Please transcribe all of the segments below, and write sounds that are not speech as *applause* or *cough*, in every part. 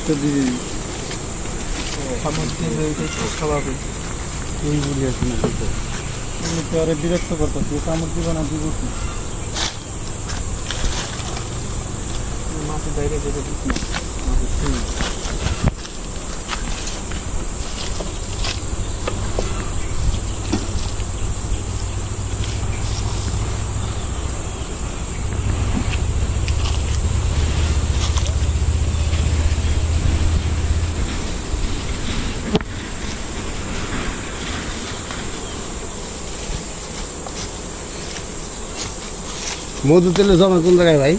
তো সামর্থ্য এটাই তো স্বাভাবিক ওই বলি আছে না তুমি তো আরে বিরক্ত করতেছি দিব না দিব কি মাছের বাইরে যেতে দিস না মধু তেলে জমা কোন জায়গায় ভাই?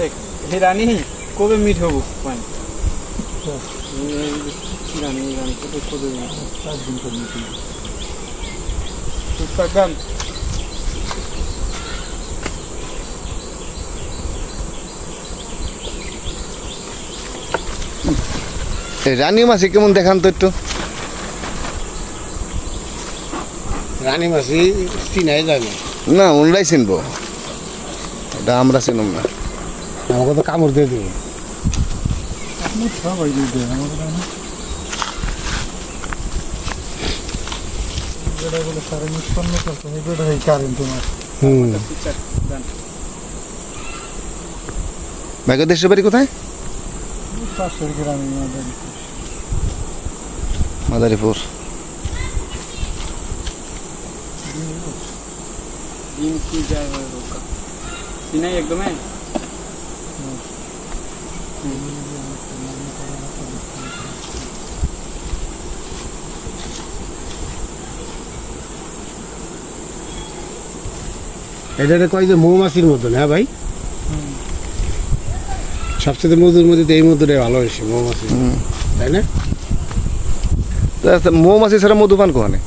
দেখ হিরানি কবে মিট হব? পানি। হিরানি কবে চার দিন রানী মাছি কেমন দেখান তো একটু? রানী মাছি চিনাই যায় না ওনরাই চিনবো। এটা আমরা চিনব না। আমাকে তো কামড় দিয়ে দিব। ভাগ্য দেশের বাড়ি কোথায়? পাশের গ্রামে আমাদের মাদারীপুর দিন কি যায় রোকা চিনাই একদমই এটা কয় যে মৌমাছির মতন হ্যাঁ ভাই সবচেয়ে মধুর মধ্যে তো এই মধুটাই ভালো হয়েছে মৌমাছি তাই না? মৌমাছি ছাড়া মধু পান কোহানে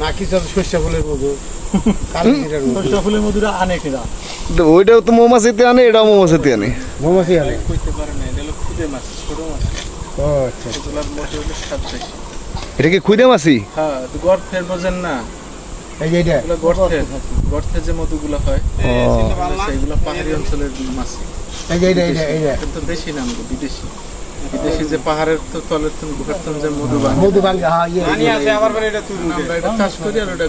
না কি সব শস্য ফুলের মধু? *laughs* ফুলের মধুরা আনে কিনা? ওইটাও তো মৌমাছিতে আনে এটাও মৌমাছিতে আনে। মৌমাছি আনে? কইতে পারে না এটা খুদে মাছ ছোট মাছ। ও আচ্ছা। এটা কি খুদে মাছি? হ্যাঁ ফের বোঝেন না। এই যে এটা। এগুলো গর্তের গর্তের যে মধুগুলো হয় ও। সেইগুলো পাহাড়ি অঞ্চলের মাছ। এই যে এটা এটা এটা কিন্তু দেশি নাম বিদেশি। বিদেশি যে পাহাড়ের তো তলের তো গুহার তো যে মধু বানায় মধু ভাঙ্গে আমরা এটা চাষ করি আর ওটা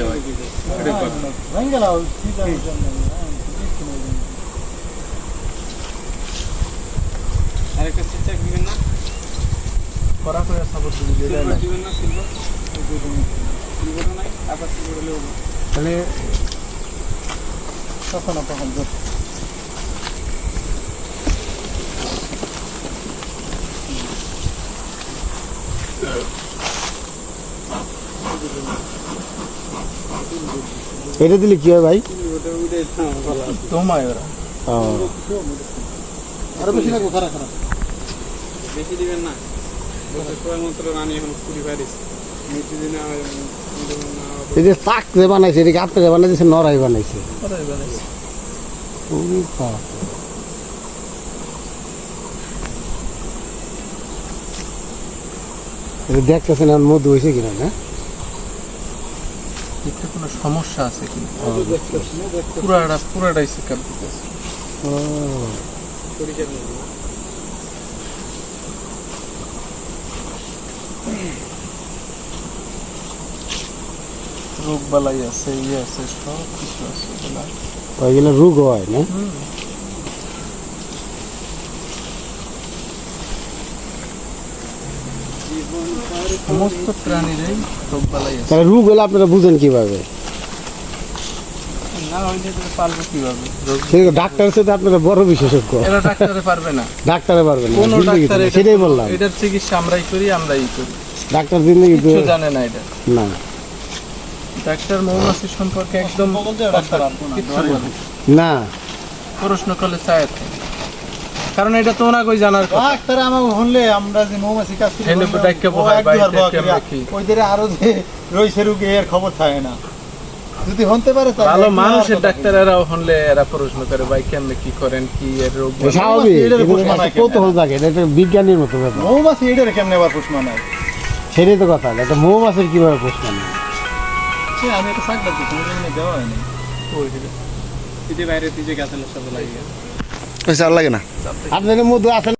হয়। আরেকটা দিবেন না? করা করে সাপোর্ট দিবি সিলভার দিবেন না সিলভার? সিলভারও নাই আবার সিলভার হলেও তাহলে তখন না এটা দিলে কি হয় ভাই? ওটা উঠে ভালো আছে। তোমায় ওরা। আরও বেশি লাগবে খারাপ খারাপ। বেশি দিবেন না। এই যে যে বানাইছে আপনারা বানাইছে? নরাই বানাইছে। এটা দেখতেছেন মধু হয়েছে কিনা না? কোনো সমস্যা আছে কি? পুরাটা পুরাটাই চেক আপ দিতেছে। রোগ বালাই আছে ইয়ে আছে সব কিছু আছে এগুলা। ওইগুলো রোগ হয় না? সমস্ত প্রাণীরই রোগ বালাই আছে। তাহলে রোগ হলে আপনারা বুঝেন কীভাবে? না হইলে তো পারব কীভাবে? সেই ডাক্তারের সাথে আপনারা বড় বিশেষজ্ঞ। এরা ডাক্তারে পারবে না। ডাক্তারে পারবেন না। কোনো জিন্দগিতে ডাক্তার না, সেটাই বললাম। এটার চিকিৎসা আমরাই করি আমরাই করি। ডাক্তার জিন্দগি কিছু জানে না এটা। না। ডাক্তার মৌমাছি সম্পর্কে একদম না। না। প্রশ্ন করলে চায় কারণ এটা তো না কই জানার কথা। ডাক্তার আমার হলে আমরা যে মৌমাছি কাজ করি হেলে বললে ডাক্কে ও বহায় এক দুবার বাইরে বহা কেমন ওই দের আরও যে রয়েছে রুগে এর খবর থাকে না। যদি হতে পারে তাহলে ভালো মানুষের ডাক্তারেরাও হলে এরা প্রশ্ন করে ভাই কেমনে কি করেন কি এর রোগ স্বাভাবিক একটা কৌতূহল থাকে এটা বিজ্ঞানীর মতো ব্যাপার। মৌমাছি এটারে কেমনে আবার পোষ মানায় সেটাই তো কথা একটা মৌমাছির কীভাবে মানে সে আমি শাক ডাকছি কোনো দিন দেওয়া হয়নি। তুই যে বাইরে তুই যে গাছের সাথে লাগিয়ে পয়সা আর লাগে না। আপনাদের মধ্যে আছে